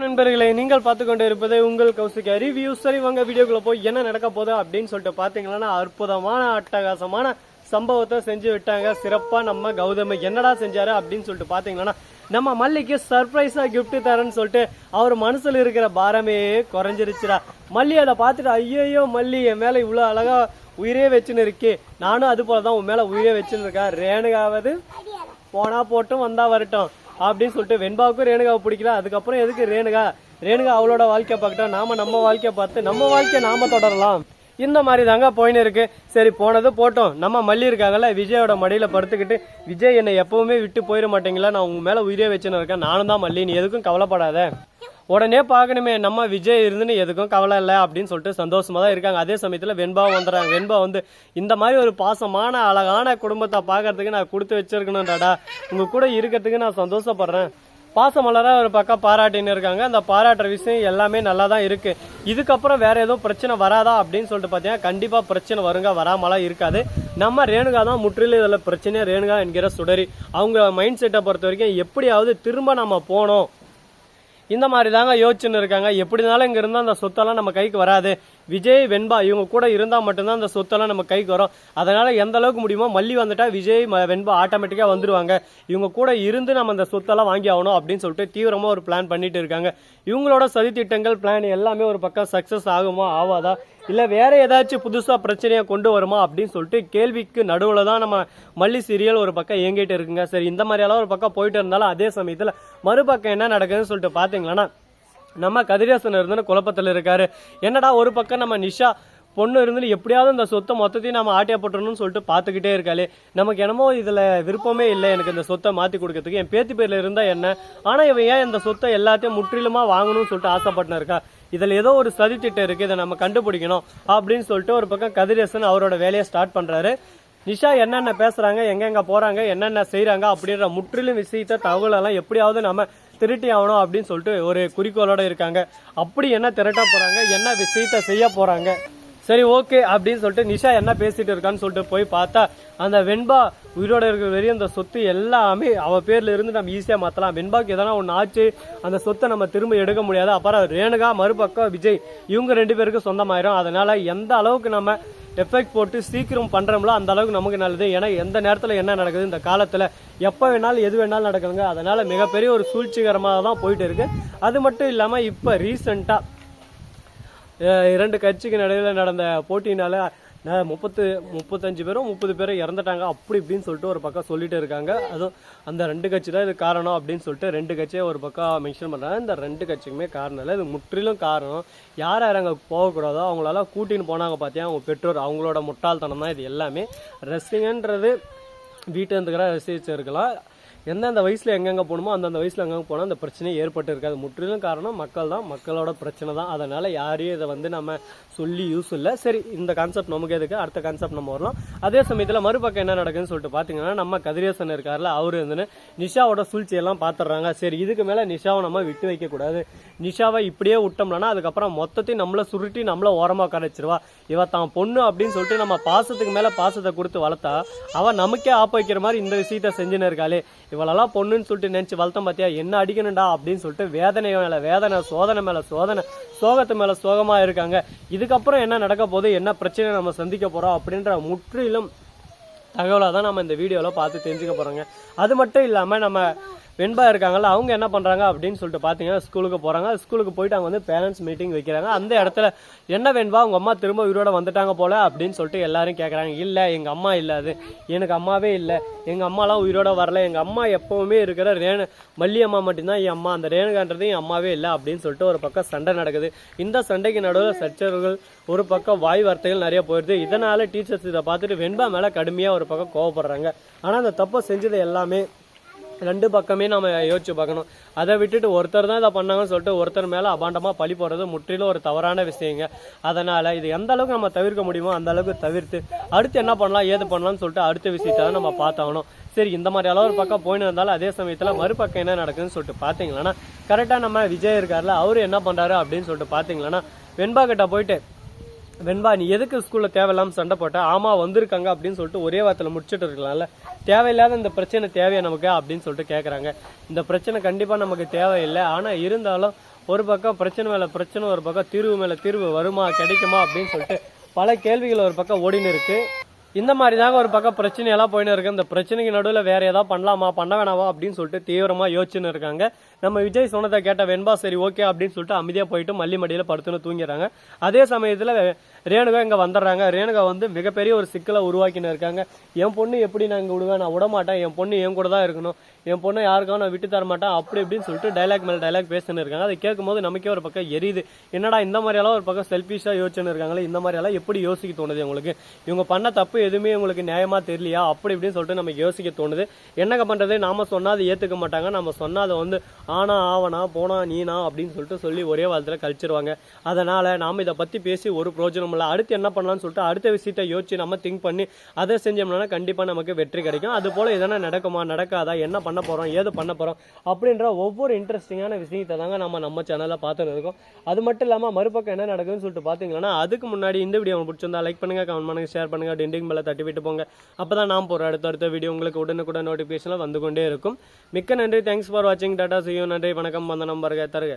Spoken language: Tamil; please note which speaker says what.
Speaker 1: நண்பர்களே நீங்கள் பார்த்து கொண்டு இருப்பது உங்கள் கௌசிகா ரிவ்யூ சரி வாங்க வீடியோக்குள்ள போய் என்ன நடக்க போகுது அப்படின்னு சொல்லிட்டு பாத்தீங்கன்னா அற்புதமான அட்டகாசமான சம்பவத்தை செஞ்சு விட்டாங்க. சிறப்பா நம்ம கௌதம என்னடா செஞ்சாரு அப்படின்னு சொல்லிட்டு பாத்தீங்கன்னா நம்ம மல்லிக்கு சர்ப்ரைஸா gift தரேன்னு சொல்லிட்டு அவர் மனசுல இருக்கிற பாரமே குறைஞ்சிருச்சுடா. மல்லி அதை பார்த்துட்டு ஐயோ மல்லி என் மேல இவ்வளவு அழகா உயிரே வச்சுன்னு இருக்கே. நானும் அது போலதான் உன் மேல உயிரே வச்சுன்னு இருக்கேன். ரேணுகாவது போனா போட்டும் வந்தா வரட்டும். அப்படின்னு சொல்லிட்டு வெண்பாவுக்கும் ரேணுகாவை பிடிக்கல. அதுக்கப்புறம் எதுக்கு ரேணுகா? ரேணுகா அவளோட வாழ்க்கையை பார்க்கட்டும் நாம நம்ம வாழ்க்கையை பார்த்து நம்ம வாழ்க்கையை நாம தொடரலாம். இந்த மாதிரி தாங்க போயின்னு இருக்கு. சரி போனது போட்டோம். நம்ம மல்லி இருக்காங்கல்ல விஜயோட மடியில படுத்துக்கிட்டு விஜய் என்னை எப்பவுமே விட்டு போயிட மாட்டீங்களா? நான் உங்க மேல உயிரே வச்சுன்னு இருக்கேன். நானும் தான் மல்லி. நீ எதுக்கும் கவலைப்படாத. உடனே பார்க்கணுமே நம்ம விஜய் இருந்துன்னு எதுக்கும் கவலை இல்லை அப்படின்னு சொல்லிட்டு சந்தோஷமாக தான் இருக்காங்க. அதே சமயத்தில் வெண்பா வந்துடுறாங்க. வெண்பா வந்து இந்த மாதிரி ஒரு பாசமான அழகான குடும்பத்தை பார்க்கறதுக்கு நான் கொடுத்து வச்சிருக்கணும்டாடா உங்கள் கூட இருக்கிறதுக்கு நான் சந்தோஷப்படுறேன். பாசமலராக ஒரு பக்கம் பாராட்டின்னு இருக்காங்க. அந்த பாராட்டுற விஷயம் எல்லாமே நல்லா தான் இருக்குது இதுக்கப்புறம் வேறு எதுவும் பிரச்சனை வராதா அப்படின்னு சொல்லிட்டு பார்த்தீங்கன்னா கண்டிப்பாக பிரச்சனை வருங்க வராமலாம் இருக்காது. நம்ம ரேணுகா தான் முற்றிலும் இதில் பிரச்சனையே. ரேணுகா என்கிற சுடரி. அவங்க மைண்ட் செட்டை பொறுத்த வரைக்கும் எப்படியாவது திரும்ப நம்ம போனோம் இந்த மாதிரி தாங்க யோசிச்சுன்னு இருக்காங்க. எப்படினாலும் இங்க இருந்தா அந்த சொத்தெல்லாம் நம்ம கைக்கு வராது. விஜய் வெண்பா இவங்க கூட இருந்தால் மட்டும்தான் அந்த சொத்தெல்லாம் நம்ம கைக்கு வரும். அதனால் எந்த அளவுக்கு முடியுமோ மல்லி வந்துட்டா விஜய் ம- வெண்பா ஆட்டோமேட்டிக்காக வந்துருவாங்க. இவங்க கூட இருந்து நம்ம அந்த சொத்தெல்லாம் வாங்கி ஆகணும் அப்படின்னு சொல்லிட்டு தீவிரமாக ஒரு பிளான் பண்ணிட்டு இருக்காங்க. இவங்களோட சதித்திட்டங்கள் பிளான் எல்லாமே ஒரு பக்கம் சக்ஸஸ் ஆகுமா ஆவாதா இல்லை வேற ஏதாச்சும் புதுசாக பிரச்சனையை கொண்டு வருமா அப்படின்னு சொல்லிட்டு கேள்விக்கு நடுவில் தான் நம்ம மல்லி சீரியல் ஒரு பக்கம் இயங்கிட்டு இருக்குங்க. சரி இந்த மாதிரியெல்லாம் ஒரு பக்கம் போயிட்டு இருந்தாலும் அதே சமயத்தில் மறுபக்கம் என்ன நடக்குதுன்னு சொல்லிட்டு பாத்தீங்கன்னா நம்ம கதிரேசன் இருந்து குழப்பத்தில் இருக்காரு. என்னடா ஒரு பக்கம் நம்ம நிஷா பொண்ணு இருந்து எப்படியாவது இந்த சொத்தை மொத்தத்தையும் நம்ம ஆட்டியா போட்டுறணும்னு சொல்லிட்டு பார்த்துக்கிட்டே இருக்காளே. நமக்கு என்னமோ இதில் விருப்பமே இல்லை எனக்கு இந்த சொத்தை மாற்றி கொடுக்கறதுக்கு. என் பேத்தி பேரில் இருந்தால் என்ன? ஆனால் இவன் ஏன் இந்த சொத்தை எல்லாத்தையும் முற்றிலுமாக வாங்கணும்னு சொல்லிட்டு ஆசைப்பட்டு இருக்கா? இதில் ஏதோ ஒரு சதி திட்டம் இருக்குது இதை நம்ம கண்டுபிடிக்கணும் அப்படின்னு சொல்லிட்டு ஒரு பக்கம் கதிரேசன் அவரோட வேலையை ஸ்டார்ட் பண்ணுறாரு நிஷா என்னென்ன பேசுகிறாங்க எங்கெங்கே போகிறாங்க என்னென்ன செய்கிறாங்க அப்படின்ற முற்றிலும் விஷயத்த தகவலெல்லாம் எப்படியாவது நம்ம திருட்டி ஆகணும் அப்படின்னு சொல்லிட்டு ஒரு குறிக்கோளோட இருக்காங்க. அப்படி என்ன திரட்ட போறாங்க? என்ன விஷயத்த செய்ய போறாங்க? சரி ஓகே அப்படின்னு சொல்லிட்டு நிஷா என்ன பேசிட்டு இருக்கான்னு சொல்லிட்டு போய் பார்த்தா அந்த வெண்பா உயிரோட இருக்கிற வரையும் அந்த சொத்து எல்லாமே அவ பேர்ல இருந்து நம்ம ஈஸியா மாத்தலாம். வெண்பாக்கு எதனா ஒன்று ஆச்சு அந்த சொத்தை நம்ம திரும்ப எடுக்க முடியாது. அப்புறம் ரேணுகா மறுபக்கம் விஜய் இவங்க ரெண்டு பேருக்கு சொந்தமாயிரும். அதனால எந்த அளவுக்கு நம்ம எஃபெக்ட் போட்டு சீக்கிரம் பண்றோம்ல அந்த அளவுக்கு நமக்கு நல்லது. ஏன்னா எந்த நேரத்துல என்ன நடக்குது இந்த காலத்துல எப்ப வேணாலும் எது வேணாலும் நடக்குதுங்க. அதனால மிகப்பெரிய ஒரு சூழ்ச்சிகரமாக தான் போயிட்டு இருக்கு. அது மட்டும் இல்லாம இப்ப ரீசெண்டா இரண்டு கட்சிக்கு நடுவில் நடந்த போட்டினால முப்பத்து முப்பத்தஞ்சு பேரும் முப்பது பேரும் இறந்துட்டாங்க அப்படி இப்படின்னு சொல்லிட்டு ஒரு பக்கம் சொல்லிட்டு இருக்காங்க. அதுவும் அந்த ரெண்டு கட்சி தான் இது காரணம் அப்படின்னு சொல்லிட்டு ரெண்டு கட்சியை ஒரு பக்கம் மென்ஷன் பண்ணுறாங்க இந்த ரெண்டு கட்சிக்குமே காரணம் இல்லை இது முற்றிலும் காரணம். யார் யார் அங்கே போகக்கூடாதோ அவங்களால கூட்டின்னு போனாங்க பார்த்தியா அவங்க பெற்றோர் அவங்களோட முட்டாள்தனம் தான் இது எல்லாமே. ரெஸ்லிங்கன்றது வீட்டு இருந்துக்கிற ரசிச்சு இருக்கலாம். எந்தெந்த வயசில் எங்கெங்கே போகணுமோ அந்தந்த வயசில் எங்கெங்கே போனால் அந்த பிரச்சனை ஏற்பட்டு இருக்காது முற்றிலும் காரணம் மக்கள் தான். மக்களோட பிரச்சனை தான். அதனால் யாரையும் இதை வந்து நம்ம சொல்லி யூஸ் இல்லை. சரி இந்த கான்செப்ட் நமக்கு எதுக்கு? அடுத்த கான்செப்ட் நம்ம வரலாம். அதே சமயத்தில் மறுபக்கம் என்ன நடக்குதுன்னு சொல்லிட்டு பார்த்தீங்கன்னா நம்ம கதிரேசன் இருக்கார்ல அவரு வந்து நிஷாவோட சூழ்ச்சியெல்லாம் பார்த்துடுறாங்க சரி இதுக்கு மேலே நிஷாவை நம்ம விட்டு வைக்கக்கூடாது நிஷாவை இப்படியே விட்டோம்னா அதுக்கப்புறம் மொத்தத்தையும் நம்மளை சுருட்டி நம்மளை ஓரமாக கரைச்சிருவா. இவ தான் பொண்ணு அப்படின்னு சொல்லிட்டு நம்ம பாசத்துக்கு மேலே பாசத்தை கொடுத்து வளர்த்தா அவள் நமக்கே ஆப்ப வைக்கிற மாதிரி இந்த விஷயத்த செஞ்சுன்னு இருக்காளே. இவளெல்லாம் பொண்ணுன்னு சொல்லிட்டு நினச்சி வளர்த்தோம் பார்த்தியா என்ன அடிக்கணும்டா அப்படின்னு சொல்லிட்டு வேதனை மேலே வேதனை சோதனை மேலே சோதனை சோகத்து மேலே சோகமாக இருக்காங்க. இதுக்கப்புறம் என்ன நடக்க போகுது? என்ன பிரச்சனை நம்ம சந்திக்க போகிறோம் அப்படின்ற முற்றிலும் தகவலாக தான் நம்ம இந்த வீடியோவில் பார்த்து தெரிஞ்சுக்க போகிறோங்க அது மட்டும் இல்லாமல் நம்ம வெண்பா இருக்காங்கல்ல அவங்க என்ன பண்ணுறாங்க அப்படின்னு சொல்லிட்டு பார்த்தீங்கன்னா ஸ்கூலுக்கு போகிறாங்க ஸ்கூலுக்கு போயிட்டு அங்கே வந்து பேரண்ட்ஸ் மீட்டிங் வைக்கிறாங்க. அந்த இடத்துல என்ன வெண்பா உங்கள் அம்மா திரும்ப உயிரோட வந்துட்டாங்க போல? அப்படின்னு சொல்லிட்டு எல்லாரும் கேட்குறாங்க இல்லை எங்கள் அம்மா இல்லை அது. எனக்கு அம்மாவே இல்லை. எங்கள் அம்மாலாம் உயிரோட வரல. எங்கள் அம்மா எப்போவுமே இருக்கிற ரேணு மல்லி அம்மா மட்டும்தான் என் அம்மா. அந்த ரேணுகான்றது என் அம்மாவே இல்லை. அப்படின்னு சொல்லிட்டு ஒரு பக்கம் சண்டை நடக்குது. இந்த சண்டைக்கு நடுவில் சச்சரவுகள் ஒரு பக்கம் வாய் வார்த்தைகள் நிறைய போயிடுது. இதனால் டீச்சர்ஸ் இதை பார்த்துட்டு வெண்பா மேலே கடுமையாக ஒரு பக்கம் கோவப்படுறாங்க. ஆனால் அந்த தப்பை செஞ்சது எல்லாமே ரெண்டு பக்கமே நம்ம யோசிச்சு பார்க்கணும். அதை விட்டுட்டு ஒருத்தர் தான் இதை பண்ணாங்கன்னு சொல்லிட்டு ஒருத்தர் மேலே அபாண்டமாக பழி போடுறது முற்றிலும் ஒரு தவறான விஷயங்க. அதனால் இது எந்த அளவுக்கு நம்ம தவிர்க்க முடியுமோ அந்த அளவுக்கு தவிர்த்து அடுத்து என்ன பண்ணலாம் ஏது பண்ணலாம்னு சொல்லிட்டு அடுத்த விஷயத்தை நம்ம பார்த்தாகணும். சரி இந்த மாதிரி அளவு ஒரு பக்கம் போயின்னு இருந்தாலும் அதே சமயத்தில் மறுபக்கம் என்ன நடக்குதுன்னு சொல்லிட்டு பார்த்தீங்கன்னா கரெக்டாக நம்ம விஜய் இருக்கார்ல அவர் என்ன பண்ணுறாரு அப்படின்னு சொல்லிட்டு பார்த்தீங்கன்னா வெண்பா கிட்ட போயிட்டு வெண்பா நீ எதுக்கு ஸ்கூல்ல தேவையில்லாம சண்டை போட்ட? ஆமா வந்திருக்காங்க அப்படின்னு சொல்லிட்டு ஒரே வார்த்தையில முடிச்சிட்டு இருக்கலாம்ல. தேவையில்லாத இந்த பிரச்சனை தேவையா நமக்கு அப்படின்னு சொல்லிட்டு கேக்குறாங்க. இந்த பிரச்சனை கண்டிப்பா நமக்கு தேவையில்லை. ஆனா இருந்தாலும் ஒரு பக்கம் பிரச்சனை மேல பிரச்சனை ஒரு பக்கம் தீர்வு மேல தீர்வு வருமா கிடைக்குமா அப்படின்னு சொல்லிட்டு பல கேள்விகள் ஒரு பக்கம் ஓடின்னு இருக்கு. இந்த மாதிரி தாங்க ஒரு பக்கம் பிரச்சனையெல்லாம் போயின்னு இருக்கு. இந்த பிரச்சனைக்கு நடுவில் வேற ஏதாவது பண்ணலாமா பண்ண வேணாமா அப்படின்னு சொல்லிட்டு தீவிரமாக யோசிச்சுன்னு இருக்காங்க. நம்ம விஜய் சொன்னதை கேட்ட வெண்பா சரி ஓகே அப்படின்னு சொல்லிட்டு அமைதியாக போயிட்டு மல்லி மடியில் படுத்துன்னு தூங்கிடுறாங்க. அதே சமயத்தில் ரேணுகா இங்கே வந்துடுறாங்க. ரேணுகா வந்து மிகப்பெரிய ஒரு சிக்கலை உருவாக்கின்னு இருக்காங்க. என் பொண்ணு எப்படி நான் இங்கே விடுவேன்? நான் விட மாட்டேன் என் பொண்ணு என் கூட தான் இருக்கணும். என் பொண்ணை யாருக்காவும் நான் விட்டு தர மாட்டேன். அப்படி இப்படின்னு சொல்லிட்டு டைலாக் மேலே டைலாக் பேசுன்னு இருக்காங்க. அதை கேட்கும்போது நமக்கே ஒரு பக்கம் எரியுது. என்னடா இந்த மாதிரியெல்லாம் ஒரு பக்கம் செல்ஃபிஷாக யோசிச்சுன்னு இருக்காங்களே இந்த மாதிரியெல்லாம் எப்படி யோசிக்க தோணுது உங்களுக்கு இவங்க பண்ண தப்பு எதுவுமே உங்களுக்கு நியாயமா தெரியலையா? அப்படி இப்படின்னு சொல்லிட்டு நம்ம யோசிக்க தோணுது. என்னங்க பண்றது? நாம சொன்னால் அதை ஏத்துக்க மாட்டாங்க. நம்ம சொன்னால் அதை வந்து ஆனா ஆவனா போனா நீனா அப்படின்னு சொல்லிட்டு சொல்லி ஒரே வாரத்துல கழிச்சிருவாங்க. அதனால நாம இதை பத்தி பேசி ஒரு பிரோஜனம் இல்லை. அடுத்து என்ன பண்ணலாம்னு சொல்லிட்டு அடுத்த விஷயத்தை யோசிச்சு நம்ம திங்க் பண்ணி அதை செஞ்சோம்னா கண்டிப்பா நமக்கு வெற்றி கிடைக்கும். அது போல எதனா நடக்குமா? நடக்காதா? என்ன பண்ண போறோம்? ஏது பண்ண போறோம்? அப்படின்ற ஒவ்வொரு இன்ட்ரெஸ்டிங்கான விஷயத்தை தாங்க நம்ம நம்ம சேனல்ல பார்த்துட்டு இருக்கோம். அது மட்டும் இல்லாம மறுபக்கம் என்ன நடக்குதுன்னு சொல்லிட்டு பாத்தீங்கன்னா அதுக்கு முன்னாடி இந்த வீடியோ பிடிச்சிருந்தா லைக் பண்ணுங்க கமெண்ட் பண்ணுங்க ஷேர் பண்ணுங்க. டெண்டிங் மேல தட்டி விட்டு போங்க. அப்பதான் நான் போற அடுத்த அடுத்த வீடியோ உங்களுக்கு உடனுக்குடன் நோட்டிஃபிகேஷனில் வந்து கொண்டே இருக்கும். மிக்க நன்றி. தேங்க்ஸ் ஃபார் வாட்சிங் டாட்டா செய்யும் நன்றி. வணக்கம். வந்தனம் பருக தருக.